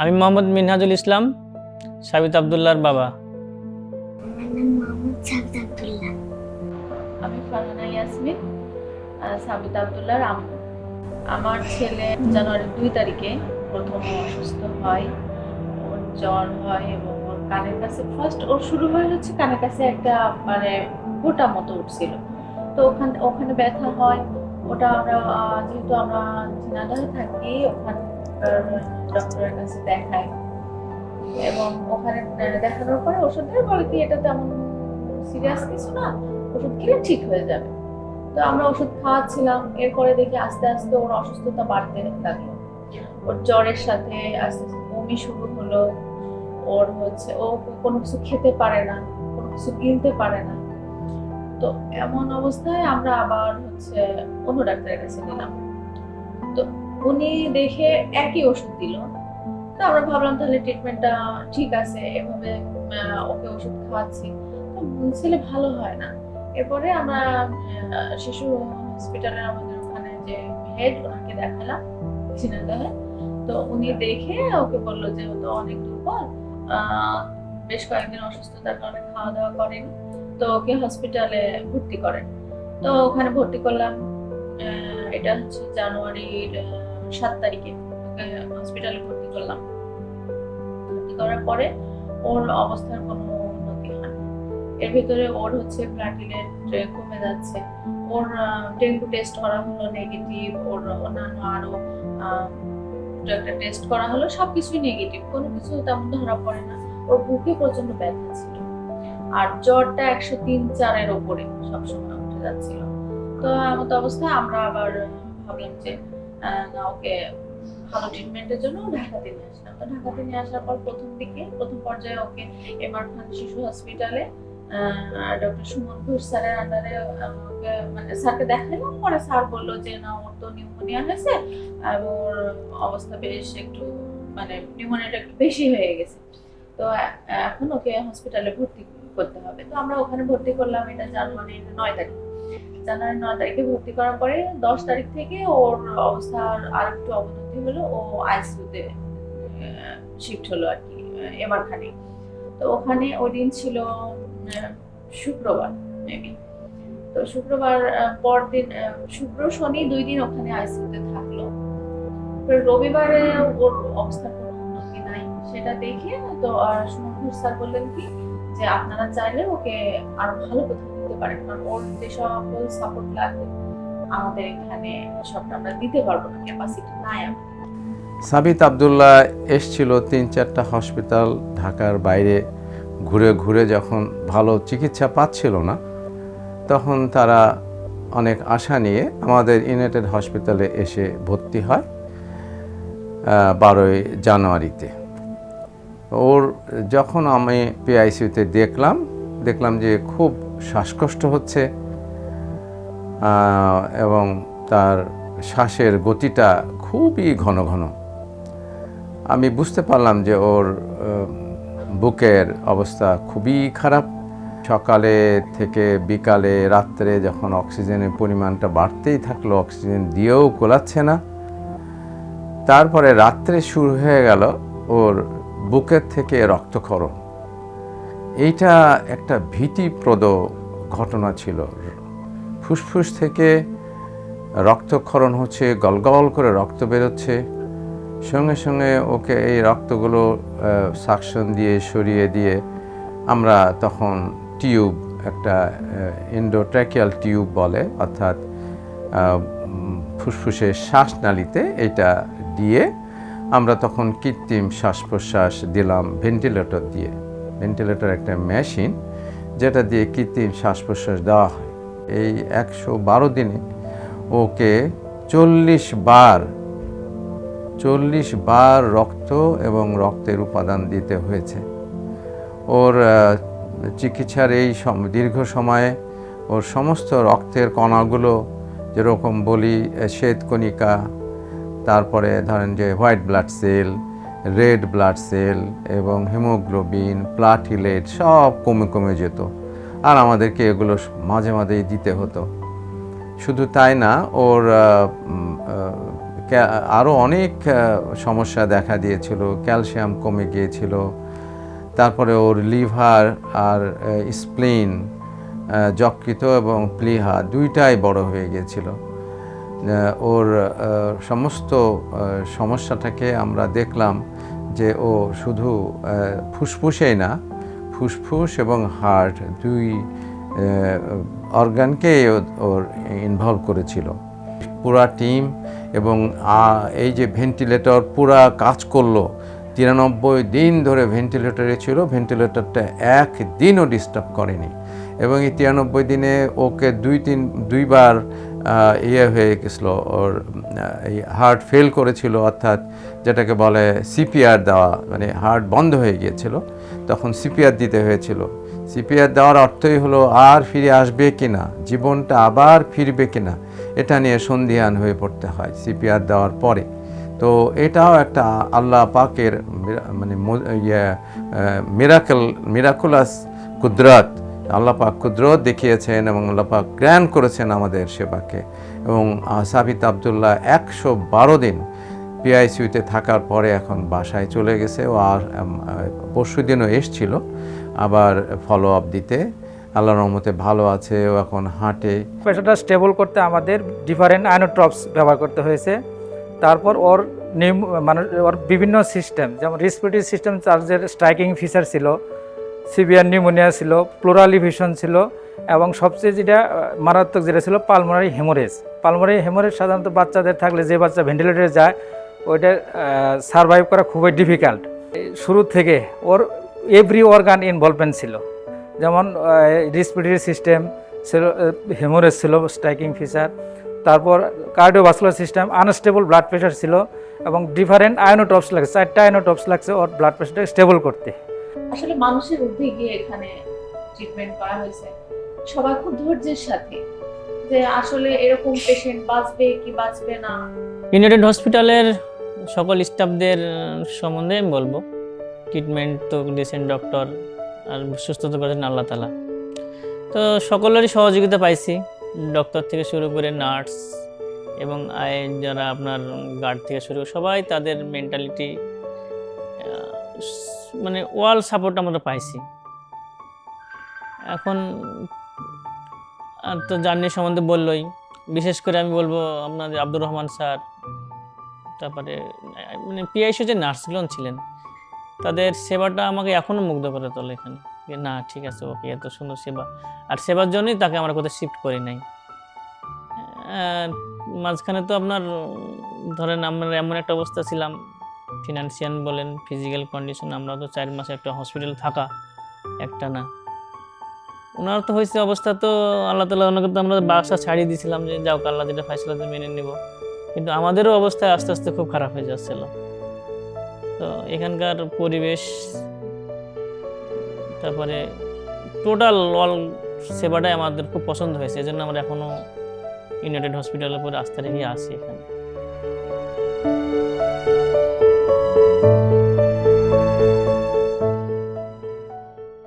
আমি মোহাম্মদ মিনহাজুল ইসলাম সাবিত আবদুল্লাহর বাবা। আমি ফারহানা ইয়াসমিন সাবিত আবদুল্লাহর আম্মু। আমার ছেলে জানুয়ারি দুই তারিখে প্রথম অসুস্থ হয় ওর জ্বর হয় এবং ওর কানের কাছে ফার্স্ট ওর শুরু হয় হচ্ছে কানের কাছে একটা মানে গোটা মতো উঠছিল। তো ওখানে ওখানে ব্যথা হয়। ওটা আমরা যেহেতু আমরা ঝিনাইদহে থাকি ওখানে ডক্টরের কাছে দেখাই এবং ওখানে দেখানোর পরে ওষুধ দেয় বলে কি এটা তেমন সিরিয়াস কিছু না, ওষুধ খেলে ঠিক হয়ে যাবে। তো আমরা ওষুধ খাওয়াচ্ছিলাম, এরপরে দেখি আস্তে আস্তে ওর অসুস্থতা বাড়তে লাগল। ওর জ্বরের সাথে আস্তে আস্তে বমি শুরু হলো। ওর হচ্ছে, ও কোনো কিছু খেতে পারে না, কোনো কিছু কিনতে পারে না। তো এমন অবস্থায় আমরা আবার হচ্ছে অন্য ডাক্তারের কাছে নিলাম তো উনি দেখে একই ওষুধ দিল। তো আমরা ভাবলাম তাহলে ট্রিটমেন্টটা ঠিক আছে, এভাবে ওকে ওষুধ খাওয়াচ্ছি। তো ছেলে ভালো হয় না। এরপরে আমরা শিশু হসপিটালে আমাদের ওখানে যে হেড ওনাকে দেখালাম ঝিনাইদহে তো উনি দেখে ওকে বলল যে ও তো অনেক দুর্বল বেশ কয়েকদিন অসুস্থতার কারণে খাওয়া দাওয়া করেন। তো ওকে হসপিটালে ভর্তি করেন। তো ওখানে ভর্তি করলাম এটা হচ্ছে জানুয়ারির সাত তারিখে হসপিটালে ভর্তি করলাম। ভর্তি করার পরে ওর অবস্থার কোনো উন্নতি হয় এর ভিতরে ওর হচ্ছে প্লাটিলেট কমে যাচ্ছে। ওর ডেঙ্গু টেস্ট করা হলো নেগেটিভ ওর অন্যান্য আরও আহ, দু একটা টেস্ট করা হলো সবকিছুই নেগেটিভ কোনো কিছু তেমন ধরা পড়ে না। ওর বুকে প্রচণ্ড ব্যথা ছিল। আর জ্বরটা একশো তিন চারের ওপরে সবসময় উঠে যাচ্ছিল। তো এমত অবস্থায় আমরা আবার ভাবলাম যে না ওকে ভালো ট্রিটমেন্টের জন্য ঢাকাতে নিয়ে আসলাম। তো ঢাকাতে নিয়ে আসার পর প্রথম দিকে, প্রথম পর্যায়ে ওকে এমআর খান শিশু হসপিটালে ডক্টর সুমন ঘোষ স্যারের আন্ডারে মানে স্যারকে দেখালাম। পরে স্যার বলল যে, না, ওর তো নিউমোনিয়া হয়েছে। আর ওর অবস্থা বেশ একটু মানে নিউমোনিয়াটা একটু বেশি হয়ে গেছে। তো এখন ওকে হসপিটালে ভর্তি করতে হবে। তো আমরা ওখানে ভর্তি করলাম, এটা জানুয়ারির নয় তারিখ। জানুয়ারি নয় তারিখে ভর্তি করার পরে দশ তারিখ থেকে ওর অবস্থার আর একটু অবনতি হলো, ও আইসিউতে শিফট হলো আর কি এমআর খানে। তো ওখানে ওই দিন ছিল শুক্রবার মেবি তো শুক্রবার পরদিন শুক্র শনি দুই দিন ওখানে আইসিউতে থাকল। রবিবারে ওর অবস্থার কোনো উন্নতি নাই, সেটা দেখে তো আর স্যার বললেন কি, যে আপনারা চাইলে ওকে আরও ভালো কোথাও দিতে পারেন কারণ ওর যে সকল সাপোর্ট লাগবে, আমাদের এখানে সবটা আমরা দিতে পারব না ক্যাপাসিটি নাই সাবিত আবদুল্লাহ এসছিল তিন চারটা হসপিটাল ঢাকার বাইরে, ঘুরে ঘুরে যখন ভালো চিকিৎসা পাচ্ছিল না, তখন তারা অনেক আশা নিয়ে আমাদের ইউনাইটেড হসপিটালে এসে ভর্তি হয় বারোই জানুয়ারিতে। ওর যখন আমি পিআইসিউতে দেখলাম দেখলাম যে খুব শ্বাসকষ্ট হচ্ছে এবং তার শ্বাসের গতিটা খুবই ঘন ঘন। আমি বুঝতে পারলাম যে ওর বুকের অবস্থা খুবই খারাপ। সকালে থেকে বিকালে রাত্রে যখন অক্সিজেনের পরিমাণটা বাড়তেই থাকল, অক্সিজেন দিয়েও কোলাচ্ছে না। তারপরে রাত্রে শুরু হয়ে গেল ওর বুকের থেকে রক্তক্ষরণ। এইটা একটা ভীতিপ্রদ ঘটনা ছিল। ফুসফুস থেকে রক্তক্ষরণ হচ্ছে গলগল করে রক্ত বেরোচ্ছে। সঙ্গে সঙ্গে ওকে এই রক্তগুলো সাকশন দিয়ে সরিয়ে দিয়ে আমরা তখন টিউব, একটা ইন্ডোট্র্যাকিয়াল টিউব বলে, অর্থাৎ ফুসফুসের শ্বাসনালীতে এটা দিয়ে আমরা তখন কৃত্রিম শ্বাস প্রশ্বাস দিলাম ভেন্টিলেটর দিয়ে। ভেন্টিলেটর একটা মেশিন যেটা দিয়ে কৃত্রিম শ্বাস প্রশ্বাস দেওয়া হয়। এই একশো বারো দিনে ওকে চল্লিশ বার চল্লিশ বার রক্ত এবং রক্তের উপাদান দিতে হয়েছে। ওর চিকিৎসার এই দীর্ঘ সময়ে ওর সমস্ত রক্তের কণাগুলো, যেরকম বলি শ্বেতকণিকা তারপরে ধরেন যে white blood cell red blood cell এবং হিমোগ্লোবিন, প্লাটিলেট, সব কমে কমে যেত। আর আমাদেরকে এগুলো মাঝে মাঝেই দিতে হতো। শুধু তাই না, ওর আরও অনেক সমস্যা দেখা দিয়েছিল। ক্যালসিয়াম কমে গিয়েছিল। তারপরে ওর লিভার আর স্প্লিন যকৃত এবং প্লিহা দুইটাই বড় হয়ে গিয়েছিল। ওর সমস্ত সমস্যাটাকে আমরা দেখলাম যে ও শুধু ফুসফুসেই না, ফুসফুস এবং হার্ট দুই অর্গানকেই ওর ইনভলভ করেছিল। পুরা টিম এবং এই যে ভেন্টিলেটর পুরা কাজ করল, তিরানব্বই দিন ধরে ভেন্টিলেটরে ছিল ভেন্টিলেটরটা একদিনও ডিস্টার্ব করেনি। এবং এই তিরানব্বই দিনে ওকে দুই তিন, দুইবার ইয়ে হয়ে গেছিল, ওর এই হার্ট ফেল করেছিল, অর্থাৎ যেটাকে বলে সিপিআর দেওয়া মানে হার্ট বন্ধ হয়ে গিয়েছিল, তখন সিপিআর দিতে হয়েছিল। সিপিআর দেওয়ার অর্থই হলো, আর ফিরে আসবে কিনা, জীবনটা আবার ফিরবে কিনা, এটা নিয়ে সন্ধিহান হয়ে পড়তে হয় সিপিআর দেওয়ার পরে। তো এটাও একটা আল্লাহ পাকের মানে ইয়ে মিরাকেল মিরাকুলাস কুদরত। আল্লাহ পাক কুদরত দেখিয়েছেন এবং আল্লাহ পাক জ্ঞান করেছেন আমাদের সেবাকে। এবং সাবিত আবদুল্লাহ একশো বারো দিন পিআইসিউতে থাকার পরে এখন বাসায় চলে গেছে ও আর পরশু দিনও এসছিল। আবার ফলো আপ দিতে আল্লাহর রহমতে ভালো আছে, ও এখন হাঁটে। প্রেশারটা স্টেবল করতে আমাদের ডিফারেন্ট আইনোট্রপস ব্যবহার করতে হয়েছে। তারপর ওর নিম মানে ওর বিভিন্ন সিস্টেম যেমন রেসপিরেটরি সিস্টেম চার্জের স্ট্রাইকিং ফিচার ছিল। সিভিয়ার নিউমোনিয়া ছিল, প্লোরালিভিশন ছিল, এবং সবচেয়ে যেটা মারাত্মক যেটা ছিল পালমোনারি হেমোরেজ। পালমোনারি হেমোরেজ সাধারণত বাচ্চাদের থাকলে যে বাচ্চা ভেন্টিলেটরে যায়, ওইটা সারভাইভ করা খুবই ডিফিকাল্ট শুরু থেকে ওর এভরি অর্গান ইনভলভমেন্ট ছিল। যেমন রেসপিরেটরি সিস্টেম ছিল হেমোরেজ ছিল স্ট্রাইকিং ফিচার তারপর cardiovascular system unstable blood pressure ছিল, এবং ডিফারেন্ট আয়নোটপস লাগছে, চারটা আয়নোটপস লাগছে ওর ব্লাড প্রেশারটা স্টেবল করতে। আসলে মানুষের উদ্যোগে এখানে ট্রিটমেন্ট করা হয়েছে। সবাই খুব ধৈর্যের সাথে যে আসলে এরকম পেশেন্ট বাঁচবে কি বাঁচবে না। ইউনাইটেড হসপিটালের সকল স্টাফদের সম্বন্ধে আমি বলব ট্রিটমেন্ট তো দিয়েছেন ডক্টর আর সুস্থতা করেছেন আল্লাহ তালা তো সকলেরই সহযোগিতা পাইছি ডক্টর থেকে শুরু করে নার্স এবং যারা আপনার গার্ড থেকে শুরু সবাই তাদের মেন্টালিটি মানে ওয়াল সাপোর্ট আমরা পাইছি। এখন আর তো জার্নি সম্বন্ধে বললোই। বিশেষ করে আমি বলব আপনাদের আব্দুর রহমান স্যার, তারপরে মানে পিআইসি যে নার্সগুলো ছিলেন, তাদের সেবাটা আমাকে এখনও মুগ্ধ করে তোলে এখানে। যে না, ঠিক আছে, ওকে এত সুন্দর সেবা। আর সেবার জন্যই তাকে আমরা কোথাও শিফট করি নাই। মাঝখানে তো আপনার, ধরেন আমরা এমন একটা অবস্থা ছিলাম ফিনান্সিয়াল বলেন ফিজিক্যাল কন্ডিশন আমরা তো চার মাসে একটা হসপিটাল থাকা, একটা না। ওনার তো হয়েছে অবস্থা তো আল্লাহ তালা ওনাকে তো আমরা বাসা ছাড়িয়ে দিয়েছিলাম যে, যাও, আল্লাহ যেটা ফয়সলা দিয়ে মেনে নেব। কিন্তু আমাদেরও অবস্থা আস্তে আস্তে খুব খারাপ হয়ে যাচ্ছিল। তো এখানকার পরিবেশ, তারপরে টোটাল অল সেবাটাই আমাদের খুব পছন্দ হয়েছে। এজন্য আমরা এখনও ইউনাইটেড হসপিটালের উপরে আস্থা রেখে আসি এখানে।